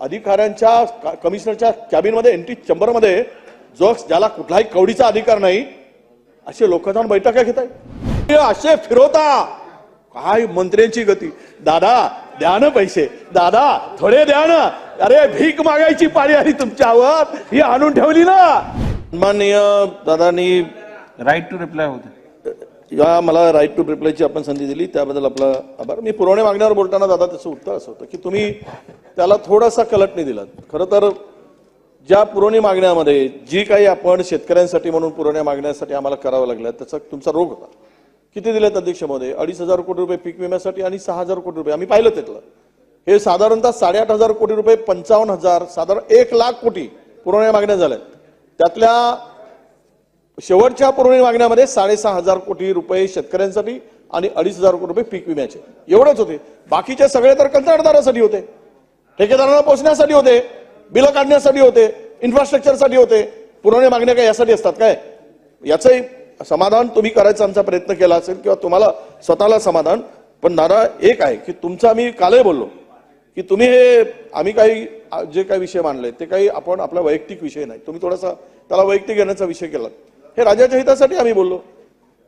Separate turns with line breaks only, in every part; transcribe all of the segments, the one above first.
अधिकाऱ्यांच्या कमिशनरच्या कॅबिनमध्ये एंट्री चेंबरमध्ये जो ज्याला कुठलाही कवडीचा अधिकार नाही असे लोक जाऊन बैठका घेत आहे असे फिरवता. काय मंत्र्यांची गती. दादा द्या ना पैसे. दादा थोडे द्या ना. अरे भीक मागायची पाळी आली तुमच्यावर. ही आणून ठेवली ना. माननीय दादानी
राईट टू रिप्लाय होते.
या मला राईट टू रिप्लायची आपण संधी दिली त्याबद्दल आपला आभार. मी पुरवणी मागण्यावर बोलताना दादा त्याचं उत्तर असं होतं की तुम्ही त्याला थोडासा कलट नाही दिलात. खरं तर ज्या पुरवणी मागण्यामध्ये जी काही आपण शेतकऱ्यांसाठी म्हणून पुरवण्या मागण्यासाठी आम्हाला करावं लागलं त्याचा तुमचा रोग होता. किती दिलेत अध्यक्ष महोदय? अडीच हजार कोटी रुपये पीक विम्यासाठी आणि सहा हजार कोटी रुपये. आम्ही पाहिलं त्यातलं हे साधारणतः साडेआठ हजार कोटी रुपये पंचावन्न हजार साधारण एक लाख कोटी पुरवण्या मागण्या झाल्यात. त्यातल्या शेवटच्या पुरवणी मागण्यामध्ये साडेसहा हजार कोटी रुपये शेतकऱ्यांसाठी आणि अडीच हजार कोटी रुपये पीक विम्याचे. एवढेच होते. बाकीचे सगळे तर कंत्राटदारासाठी होते. ठेकेदारांना पोचण्यासाठी होते. बिलं काढण्यासाठी होते. इन्फ्रास्ट्रक्चरसाठी होते. पुरवणी मागण्या काय यासाठी असतात काय? याचंही समाधान तुम्ही करायचा आमचा प्रयत्न केला असेल किंवा तुम्हाला स्वतःला समाधान. पण दादा एक आहे की तुमचा मी कालही बोललो की तुम्ही हे आम्ही काही जे काही विषय मांडले ते काही आपण आपला वैयक्तिक विषय नाही. तुम्ही थोडासा त्याला वैयक्तिक घेण्याचा विषय केला हे राज्याच्या हितासाठी आम्ही बोललो.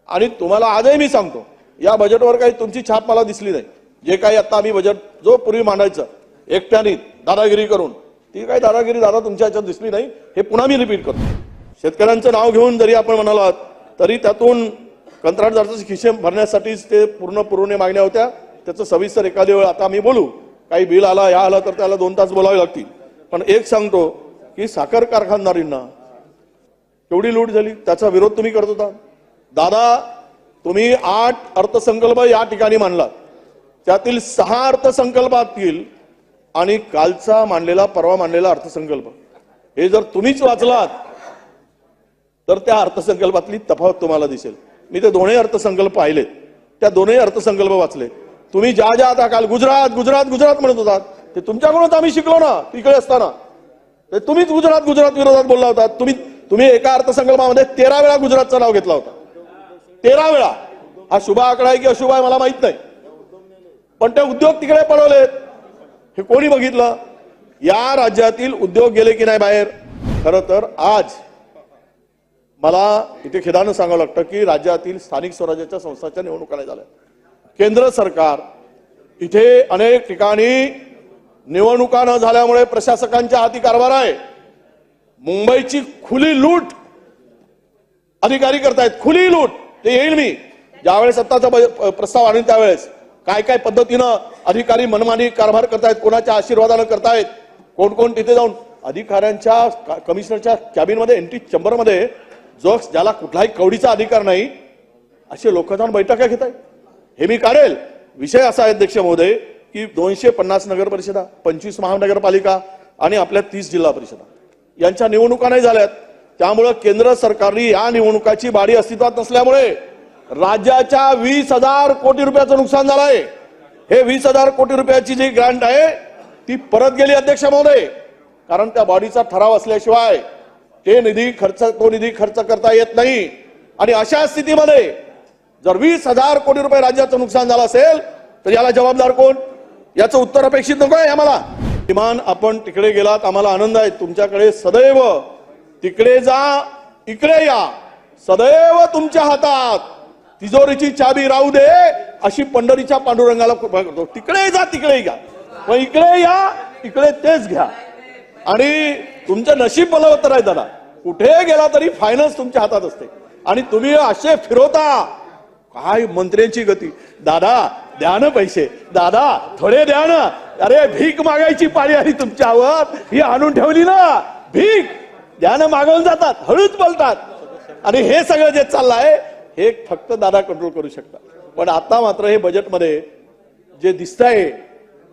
आणि तुम्हाला आजही मी सांगतो या बजेटवर काही तुमची छाप मला दिसली नाही. जे काही आता आम्ही बजेट जो पूर्वी मांडायचं एकट्याने दादागिरी करून ती काही दादागिरी दादा तुमच्या ह्याच्यात दिसली नाही हे पुन्हा मी रिपीट करतो. शेतकऱ्यांचं नाव घेऊन जरी आपण म्हणालो तरी त्यातून कंत्राटदाराचे खिशे भरण्यासाठीच ते पूर्ण पुरवणे मागण्या होत्या. त्याचं सविस्तर एखादी वेळ आता आम्ही बोलू. काही बिल आला या आला तर त्याला दोन तास बोलावे लागतील. पण एक सांगतो की साखर कारखानदारींना एवढी लूट झाली त्याचा विरोध तुम्ही करत होता. दादा तुम्ही आठ अर्थसंकल्प या ठिकाणी मांडला त्यातील सहा अर्थसंकल्पातील आणि कालचा मांडलेला परवा मांडलेला अर्थसंकल्प. हे जर तुम्हीच वाचलात तर त्या अर्थसंकल्पातली तफावत तुम्हाला दिसेल. मी ते दोन्ही अर्थसंकल्प पाहिलेत त्या दोन्ही अर्थसंकल्प वाचले. तुम्ही ज्या ज्या आता काल गुजरात गुजरात गुजरात म्हणत होतात ते तुमच्याकडूनच आम्ही शिकलो ना तिकडे असताना. ते तुम्हीच गुजरात गुजरात विरोधात बोलला होता. तुम्ही तुम्ही एका अर्थसंकल्पामध्ये तेरा वेळा गुजरातचं नाव घेतला होता. तेरा वेळा. हा शुभ आकडा आहे की अशुभ आहे मला माहीत नाही. पण ते उद्योग तिकडे पळवलेत. हे कोणी बघितलं? या राज्यातील उद्योग गेले की नाही बाहेर? खरं तर आज मला इथे खेदानं सांगावं लागतं की राज्यातील स्थानिक स्वराज्याच्या संस्थांच्या निवडणुका नाही झाल्या. केंद्र सरकार इथे अनेक ठिकाणी निवडणुका न झाल्यामुळे प्रशासकांच्या हाती कारभार आहे. मुंबईची खुली लूट अधिकारी करतायत. खुली लूट. ते येईल मी. ज्यावेळेस सत्ताचा प्रस्ताव आणेल त्यावेळेस. काय काय पद्धतीनं अधिकारी मनमानी कारभार करतायत कोणाच्या आशीर्वादानं करतायत कोण कोण तिथे जाऊन अधिकाऱ्यांच्या कमिशनरच्या कॅबिनमध्ये एंट्री चेंबरमध्ये जो ज्याला कुठलाही कवडीचा अधिकार नाही असे लोक जाऊन बैठका घेत आहेत हे मी काढेल. विषय असा आहे अध्यक्ष महोदय की दोनशे पन्नास नगर परिषदा पंचवीस महानगरपालिका आणि आपल्या तीस जिल्हा परिषदा. यांच्या निवडणुका नाही झाल्यात. त्यामुळं केंद्र सरकारने या निवडणुकाची बाडी अस्तित्वात नसल्यामुळे राज्याच्या वीस हजार कोटी रुपयाचं नुकसान झालं आहे हे वीस हजार कोटी रुपयाची जी ग्रांट आहे ती परत गेली अध्यक्ष महोदय. कारण त्या बॉडीचा ठराव असल्याशिवाय ते निधी खर्च तो निधी खर्च करता येत नाही. आणि अशा स्थितीमध्ये जर वीस हजार कोटी रुपये राज्याचं नुकसान झालं असेल तर याला जबाबदार कोण? याचं उत्तर अपेक्षित नको आहे आम्हाला. किमान आपण तिकडे गेलात आम्हाला आनंद आहे. तुमच्याकडे सदैव तिकडे जा इकडे या. सदैव तुमच्या हातात. तिजोरीची चाबी राहू दे अशी पंढरीच्या पांडुरंगाला कृपा करतो. तिकडे जा तिकडे घ्या पण इकडे या इकडे तेच घ्या. आणि तुमचं नशीब बलवत्तर आहे दादा. कुठे गेला तरी फायनान्स तुमच्या हातात असते. आणि तुम्ही असे फिरवता. काय मंत्र्यांची गती. दादा द्या ना पैसे. दादा थोडे द्या ना. अरे भीक मागायची पाळी आली तुमच्यावर ही आणून ठेवली ना. भीक. द्या ना मागवून जातात. हळूच बोलतात. आणि हे सगळं जे चाललंय हे फक्त दादा कंट्रोल करू शकतात. पण आता मात्र हे बजेटमध्ये जे दिसतंय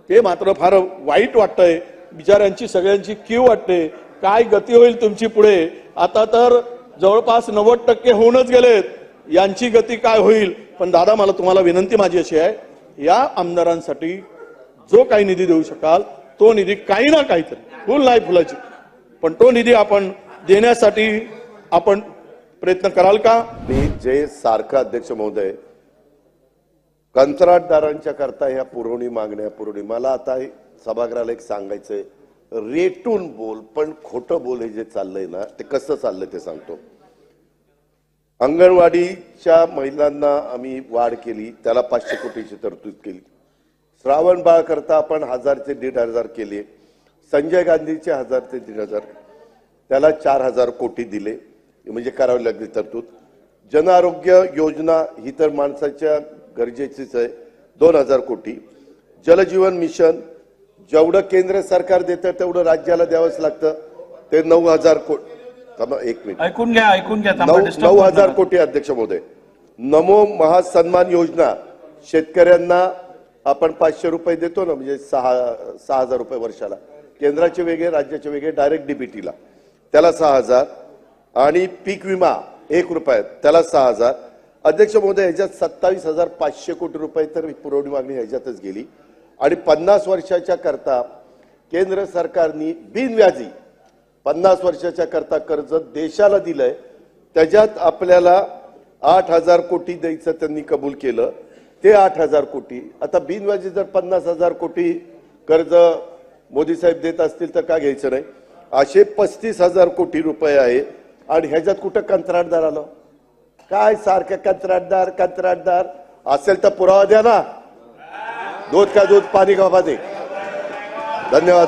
ते मात्र फार वाईट वाटतंय. बिचाऱ्यांची सगळ्यांची क्यू वाटते. काय गती होईल तुमची पुढे? आता तर जवळपास नव्वद टक्के होऊनच गेलेत. यांची गती काय होईल? पण दादा मला तुम्हाला विनंती माझी अशी आहे या आमदारांसाठी जो काही निधी देऊ शकाल तो निधी काही ना काहीतरी फुल नाही फुलाची. पण तो निधी आपण देण्यासाठी आपण प्रयत्न कराल का?
मी जे सारखं अध्यक्ष महोदय कंत्राटदारांच्या करता ह्या पुरवणी मागण्या पुरवणी मला आता सभागृहाला एक सांगायचंय. रेटून बोल पण खोटं बोल हे जे चाललंय ना ते कसं चाललंय ते सांगतो. अंगणवाडीच्या महिलांना आम्ही वाढ केली त्याला पाचशे कोटीची तरतूद केली. श्रावण बाळ करता आपण हजार ते दीड हजार केले संजय गांधीचे हजार ते दीड हजार त्याला चार हजार कोटी दिले म्हणजे करावी लागली तरतूद. जन आरोग्य योजना ही तर माणसाच्या गरजेचीच आहे दोन हजार कोटी. जलजीवन मिशन जेवढं केंद्र सरकार देतं तेवढं राज्याला द्यावंच लागतं ते नऊ हजार कोटी थांबा, एक मिनिट.
ऐकून घ्या ऐकून घ्या थांबा,
नऊ
disturb
नऊ
करू
हजार
नका.
कोटी अध्यक्ष महोदय नमो महासन्मान योजना. शेतकऱ्यांना आपण पाचशे रुपये देतो ना म्हणजे सहा सहा हजार रुपये वर्षाला. केंद्राचे वेगळे राज्याचे वेगळे डायरेक्ट डीबीटीला त्याला सहा हजार. आणि पीक विमा एक रुपयात त्याला सहा हजार. अध्यक्ष महोदय ह्याच्यात सत्तावीस हजार पाचशे कोटी रुपये तर पुरवणी मागणी ह्याच्यातच गेली. आणि पन्नास वर्षाच्या करता केंद्र सरकारने बिनव्याजी पन्नास वर्षाच्या करता कर्ज देशाला दिलंय. त्याच्यात आपल्याला आठ हजार कोटी द्यायचं त्यांनी कबूल केलं. ते आठ हजार कोटी. आता बिनव्याजी जर पन्नास हजार कोटी कर्ज मोदी साहेब देत असतील तर का घ्यायचं नाही. असे पस्तीस हजार कोटी रुपये आहे. आणि ह्याच्यात कुठं कंत्राटदार आलं? काय सारखं कंत्राटदार कंत्राटदार? असेल तर पुरावा द्या ना. दूध का दूध पाणी का पाणी धन्यवाद.